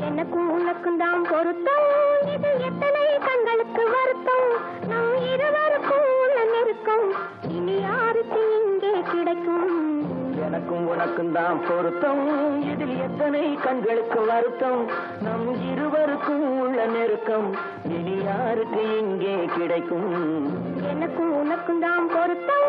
எனக்கும் உனக்கும் தான் பொருத்தம். இது கண்களுக்கு வருத்தம்? இருவருக்கும் இனி எனக்கும் உனக்கும் தான் பொருத்தம். இதில் எத்தனை கண்களுக்கு வருத்தம்? நம் உள்ள இனி யாருக்கு இங்கே கிடைக்கும்? எனக்கும் உனக்கும் தான் பொருத்தம்.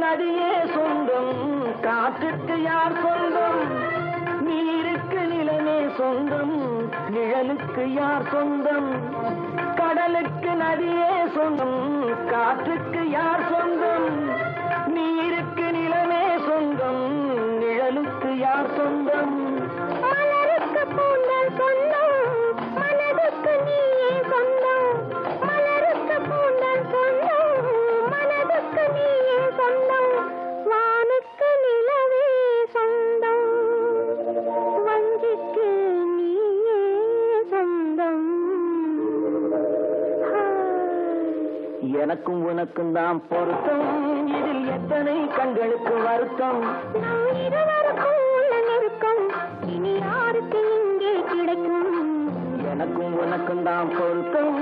நதியே சொந்தம் காற்றுக்கு யார் சொந்தம்? நீருக்கு நிலமே சொந்தம் நிழலுக்கு யார் சொந்தம்? கடலுக்கு நதியே சொந்தம் காற்றுக்கு யார் சொந்தம்? எனக்கும் உனக்கும் தான் பொருத்தம். இதில் எத்தனை கண்களுக்கு வருத்தம்? இனி யாருக்கு இங்கே கிடைக்கும்? எனக்கும் உனக்கும் தான் பொருத்தம்.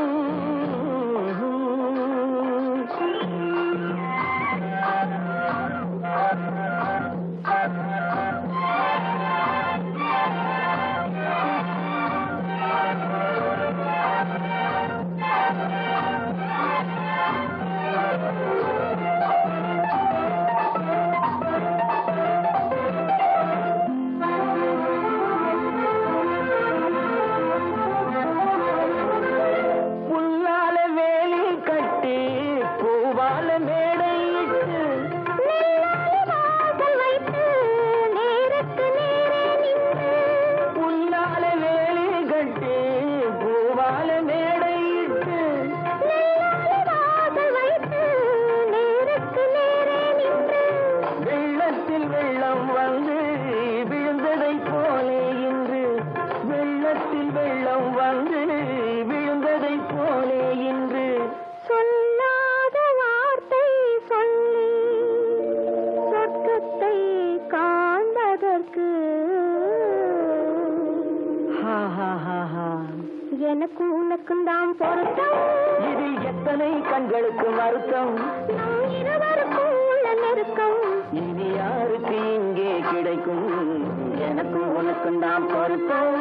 வெள்ளத்தில் வெள்ளம் வந்து விழுந்ததை போலே இன்று. வெள்ளத்தில் வெள்ளம் வந்து விழுந்ததை போலே இன்று. சொல்லாத வார்த்தை சொல்லி சொர்க்கத்தை காண்பதற்கு. எனக்கும் உனக்கும் தான் பொருத்தம். இதில் எத்தனை கண்களுக்கு இருவருக்கும் உள்ள நெருக்கம். இனி யாருக்கு இங்கே கிடைக்கும்? எனக்கும் உனக்கும் தான் பொருத்தம்